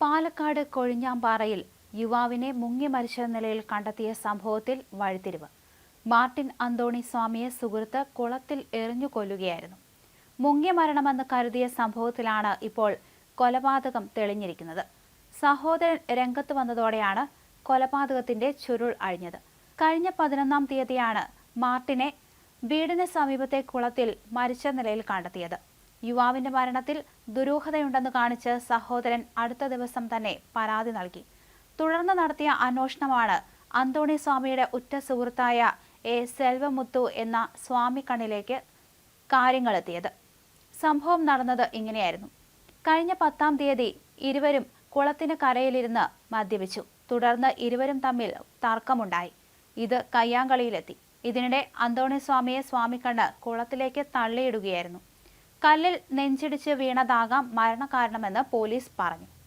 പാലക്കാട് കൊഴിഞ്ഞാമ്പാറയിൽ യുവാവിനെ മുങ്ങി മരിച്ച നിലയിൽ കണ്ടെത്തിയ സംഭവത്തിൽ വഴിത്തിരിവ്. മാർട്ടിൻ അന്തോണി സ്വാമിയെ സുഹൃത്ത് കുളത്തിൽ എറിഞ്ഞു കൊല്ലുകയായിരുന്നു. മുങ്ങി മരണമെന്ന് കരുതിയ സംഭവത്തിലാണ് ഇപ്പോൾ കൊലപാതകം തെളിഞ്ഞിരിക്കുന്നത്. സഹോദരൻ രംഗത്ത് വന്നതോടെയാണ് കൊലപാതകത്തിന്റെ ചുരുൾ അഴിഞ്ഞത്. കഴിഞ്ഞ പതിനൊന്നാം തീയതിയാണ് മാർട്ടിനെ വീടിന് സമീപത്തെ കുളത്തിൽ മരിച്ച നിലയിൽ കണ്ടെത്തിയത്. യുവാവിന്റെ മരണത്തിൽ ദുരൂഹതയുണ്ടെന്ന് കാണിച്ച് സഹോദരൻ അടുത്ത ദിവസം തന്നെ പരാതി നൽകി. തുടർന്ന് നടത്തിയ അന്വേഷണമാണ് അന്തോണി സ്വാമിയുടെ ഉറ്റ സുഹൃത്തായ എ സെൽവമുത്തു എന്ന സ്വാമി കണ്ണിലേക്ക് കാര്യങ്ങളെത്തിയത് സംഭവം നടന്നത് ഇങ്ങനെയായിരുന്നു. കഴിഞ്ഞ പത്താം തീയതി ഇരുവരും കുളത്തിന് കരയിലിരുന്ന് മദ്യപിച്ചു. തുടർന്ന് ഇരുവരും തമ്മിൽ തർക്കമുണ്ടായി. ഇത് കയ്യാങ്കളിയിലെത്തി. ഇതിനിടെ അന്തോണി സ്വാമിയെ സ്വാമിക്കണ്ണ് കുളത്തിലേക്ക് തള്ളിയിടുകയായിരുന്നു. കല്ലിൽ നെഞ്ചിടിച്ച് വീണതാകാം മരണകാരണമെന്ന് പോലീസ് പറഞ്ഞു